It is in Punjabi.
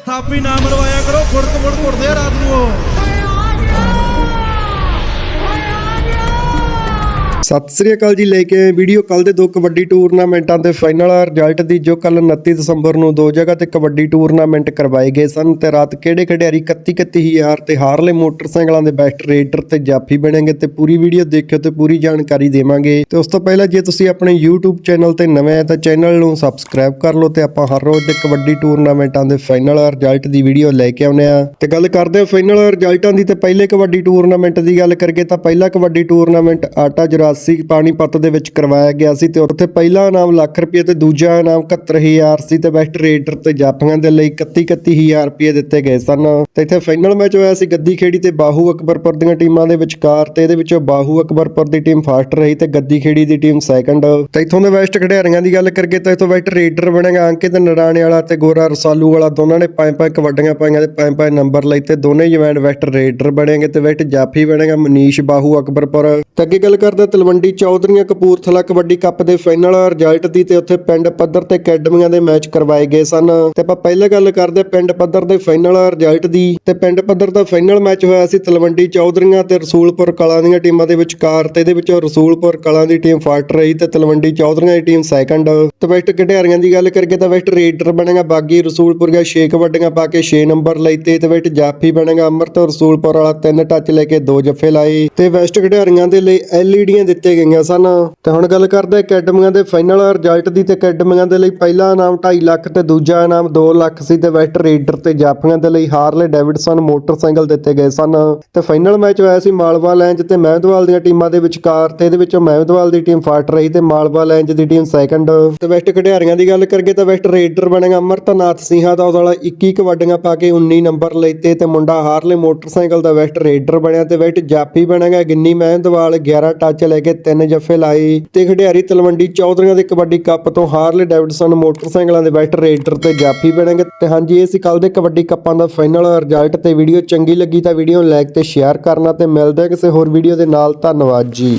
ਥਾਪੀ ਨਾ ਮਰਵਾਇਆ ਕਰੋ ਫੁੜਕ ਫੁੜ ਘੁੱਟਦੇ ਆ ਰਾਤ ਨੂੰ ਉਹ। ਸਤਿ ਸ੍ਰੀ ਅਕਾਲ ਜੀ, ਲੈ ਕੇ ਆਏ ਵੀਡੀਓ ਕੱਲ ਦੇ ਦੋ ਕਬੱਡੀ ਟੂਰਨਾਮੈਂਟਾਂ ਦੇ ਫਾਈਨਲ ਰਿਜ਼ਲਟ ਦੀ, ਜੋ ਕੱਲ 29 ਦਸੰਬਰ ਨੂੰ ਦੋ ਜਗ੍ਹਾ ਤੇ ਕਬੱਡੀ ਟੂਰਨਾਮੈਂਟ ਕਰਵਾਏ ਗਏ ਸਨ ਤੇ ਰਾਤ ਕਿਹੜੇ ਖਿਡਾਰੀ 31 31000 ਤੇ ਹਾਰਲੇ ਮੋਟਰਸਾਈਕਲਾਂ ਦੇ ਬੈਸਟ ਰੇਡਰ ਤੇ ਜਾਫੀ ਬਣੇਗੇ ਤੇ ਪੂਰੀ ਵੀਡੀਓ ਦੇਖਿਓ ਤੇ ਪੂਰੀ ਜਾਣਕਾਰੀ ਦੇਵਾਂਗੇ। ਤੇ ਉਸ ਤੋਂ ਪਹਿਲਾਂ ਜੇ ਤੁਸੀਂ ਆਪਣੇ YouTube ਚੈਨਲ ਤੇ ਨਵੇਂ ਆ ਤਾਂ ਚੈਨਲ ਨੂੰ ਸਬਸਕ੍ਰਾਈਬ ਕਰ ਲਓ ਤੇ ਆਪਾਂ ਹਰ ਰੋਜ਼ ਦੇ ਕਬੱਡੀ ਟੂਰਨਾਮੈਂਟਾਂ ਦੇ ਫਾਈਨਲ ਰਿਜ਼ਲਟ ਦੀ ਵੀਡੀਓ ਲੈ ਕੇ ਆਉਨੇ ਆ ਤੇ ਗੱਲ ਕਰਦੇ ਆ ਫਾਈਨਲ ਰਿਜ਼ਲਟਾਂ ਦੀ ਤੇ ਪਹਿਲੇ ਕਬੱਡੀ ਟੂਰਨਾਮੈਂਟ ਦੀ ਗੱਲ ਕਰੀਏ ਤਾਂ ਪਹਿਲਾ ਕਬੱਡੀ ਟੂਰਨਾਮੈਂਟ ਆਟਾ ਜਰਾਸ 84 ਪਾਣੀਪਤ ਦੇ ਵਿੱਚ ਕਰਵਾਇਆ ਗਿਆ ਸੀ ਤੇ ਉੱਥੇ ਪਹਿਲਾ ਇਨਾਮ ਲੱਖ ਰੁਪਏ ਤੇ ਦੂਜਾ ਇਨਾਮ 71000 ਸੀ ਤੇ ਬੈਸਟ ਰੇਡਰ ਤੇ ਜਾਫੀਆਂ ਦੇ ਲਈ 31 31000 ਰੁਪਏ ਦਿੱਤੇ ਗਏ ਸਨ। ਤੇ ਇੱਥੇ ਫਾਈਨਲ ਮੈਚ ਹੋਇਆ ਸੀ ਗੱਦੀ ਖੇੜੀ ਤੇ ਬਾਹੂ ਅਕਬਰਪੁਰ ਦੀਆਂ ਟੀਮਾਂ ਦੇ ਵਿਚਕਾਰ ਤੇ ਇਹਦੇ ਵਿੱਚੋਂ ਬਾਹੂ ਅਕਬਰਪੁਰ ਦੀ ਟੀਮ ਫਾਸਟ ਰਹੀ ਤੇ ਗੱਦੀ ਖੇੜੀ ਦੀ ਟੀਮ ਸੈਕੰਡ। ਤੇ ਇੱਥੋਂ ਦੇ ਵੈਸਟ ਖਿਡਾਰੀਆਂ ਦੀ ਗੱਲ ਕਰੀਏ ਤਾਂ ਇੱਥੋਂ ਵੈਸਟ ਰੇਡਰ ਬਣੇਗਾ ਅੰਕਿਤ ਨਰਾਣੇ ਵਾਲਾ ਤੇ ਗੋਰਾ ਰਸਾਲੂ ਵਾਲਾ। ਦੋਨਾਂ ਨੇ ਪੰਜ ਪੰਜ ਕਬੱਡੀਆਂ ਪਾਈਆਂ ਤੇ ਪੰਜ ਪੰਜ ਨੰਬਰ ਲਏ ਤੇ ਦੋਨੇ ਜਵੈਂਟ ਵੈਸਟ ਰੇਡਰ ਬਣੇਗੇ ਤੇ ਵੈਸਟ ਜਾਫੀ ਬਣੇਗਾ ਮਨੀਸ਼ ਬਾਹੂ ਅਕਬਰਪੁਰ। ਤੇ ਅੱਗੇ ਗੱਲ ਕਰਦੇ ਤਲਵੰਡੀ ਚੌਧਰੀਆਂ ਕਪੂਰਥਲਾ ਕਬੱਡੀ ਕੱਪ ਦੇ ਫਾਈਨਲ ਰਿਜ਼ਲਟ ਦੀ ਤੇ ਉੱਥੇ ਪਿੰਡ ਪੱਧਰ ਤੇ ਅਕੈਡਮੀਆਂ ਦੇ ਮੈਚ ਕਰਵਾਏ ਗਏ ਸਨ। ਤੇ ਆਪਾਂ ਪਹਿਲਾਂ ਗੱਲ ਕਰਦੇ ਪਿੰਡ ਪੱਧਰ ਦੇ ਫਾਈਨਲ ਰਿਜ਼ਲਟ ਦੀ। ਤੇ ਪਿੰਡ ਪੱਧਰ ਦਾ ਫਾਈਨਲ ਮੈਚ ਹੋਇਆ ਸੀ ਤਲਵੰਡੀ ਚੌਧਰੀਆਂ ਤੇ ਰਸੂਲਪੁਰ ਕਲਾਂ ਦੀਆਂ ਟੀਮਾਂ ਦੇ ਵਿਚਕਾਰ ਤੇ ਇਹਦੇ ਵਿੱਚੋਂ ਰਸੂਲਪੁਰ ਕਲਾਂ ਦੀ ਟੀਮ ਫਾਸਟ ਰਹੀ ਤੇ ਤਲਵੰਡੀ ਚੌਧਰੀਆਂ ਦੀ ਟੀਮ ਸੈਕੰਡ ਤੇ ਵੈਸਟ ਖਿਡਾਰੀਆਂ ਦੀ ਗੱਲ ਕਰੀਏ ਤਾਂ ਵੈਸਟ ਰੇਡਰ ਬਣੇਗਾ, ਬਾਗੀ ਰਸੂਲਪੁਰ ਗਿਆ 6 ਕਬੱਡੀਆਂ ਪਾ ਕੇ 6 ਨੰਬਰ ਲਈ ਤੇ ਤੇ ਬੈਸਟ ਜਾਫੀ ਬਣੇਗਾ ਅਮਰਤ ਰਸੂਲਪੁਰ ਵਾਲਾ ਤਿੰਨ ਟੱਚ ਲੈ ਕੇ ਦੋ ਜੱਫੇ ਲਾਏ। ਤੇ ਵੈਸਟ ਖਿਡਾਰੀਆਂ ਦੇ ਲਈ ਐਲਈਡੀਆਂ ਦਿੱਤੇ ਗਈਆਂ ਸਨ। ਤੇ ਹੁਣ ਗੱਲ ਕਰਦੇ ਅਕੈਡਮੀਆਂ ਦੇ ਫਾਈਨਲ ਰਿਜ਼ਲਟ ਦੀ। ਤੇ ਅਕੈਡਮੀਆਂ ਦੇ ਲਈ ਪਹਿਲਾ ਇਨਾਮ 2.5 ਲੱਖ ਤੇ ਦੂਜਾ ਇਨਾਮ 2 ਲੱਖ ਸੀ। ਤੇ ਵੈਸਟ ਰੇਡਰ ਤੇ ਜਾਫੀਆਂ ਦੇ ਲਈ ਹਾਰਲੇ ਡੇਵਿਡਸਨ ਮੋਟਰਸਾਈਕਲ ਦਿੱਤੇ ਗਏ ਸਨ। ਤੇ ਫਾਈਨਲ ਮੈਚ ਹੋਇਆ ਸੀ ਮਾਲਵਾ ਲੈਂਜ ਤੇ ਮਹਿਮਦਵਾਲ ਦੀਆਂ ਟੀਮਾਂ ਦੇ ਵਿਚਕਾਰ। ਤੇ ਇਹਦੇ ਵਿੱਚੋਂ ਮਹਿਮਦਵਾਲ ਦੀ ਟੀਮ ਫਾਟ ਰਹੀ ਤੇ ਮਾਲਵਾ ਲੈਂਜ ਦੀ ਟੀਮ ਸੈਕੰਡ। ਤੇ ਵੈਸਟ ਖਿਡਾਰੀਆਂ ਦੀ ਗੱਲ ਕਰੀਏ ਤਾਂ ਵੈਸਟ ਰੇਡਰ ਬਣੇਗਾ ਅਮਰਤਨਾਥ ਸਿੰਘਾ ਦਾ। ਉਹਦਾ ਵਾਲਾ 21 ਕਬੱਡੀਆਂ ਪਾ ਕੇ 19 ਨੰਬਰ ਲੈਤੇ ਤੇ ਮੁੰਡਾ ਹਾਰਲੇ ਮੋਟਰਸਾਈਕਲ ਦਾ ਵੈਸਟ ਰੇਡਰ ਬਣਿਆ। ਤੇ ਵੈਸਟ ਜਾਫੀ ਬਣੇਗਾ ਗਿੰਨੀ ਮਹਿਮਦਵਾਲ 11 ਟੱਚ ਲੈ ਕੇ ਤਿੰਨ ਜੱਫੇ ਲਾਏ ਤੇ ਖਿਡਾਰੀ ਤਲਵੰਡੀ ਚੌਧਰੀਆਂ ਦੇ ਕਬੱਡੀ ਕੱਪ ਤੋਂ ਹਾਰਲੇ ਡੈਵਿਡਸਨ ਮੋਟਰਸਾਈਕਲਾਂ ਦੇ ਬੈਸਟ ਰੇਡਰ ਤੇ ਜਾਫੀ ਬਣੇਗੇ ਤੇ ਹਾਂਜੀ, ਇਹ ਸੀ ਕੱਲ ਦੇ ਕਬੱਡੀ ਕੱਪਾਂ ਦਾ ਫਾਈਨਲ ਰਿਜ਼ਲਟ ਤੇ ਵੀਡੀਓ ਚੰਗੀ ਲੱਗੀ ਤਾਂ ਵੀਡੀਓ ਨੂੰ ਲਾਈਕ ਤੇ ਸ਼ੇਅਰ ਕਰਨਾ ਤੇ ਮਿਲਦੇ ਹਾਂ ਕਿਸੇ ਹੋਰ ਵੀਡੀਓ ਦੇ ਨਾਲ। ਧੰਨਵਾਦ ਜੀ।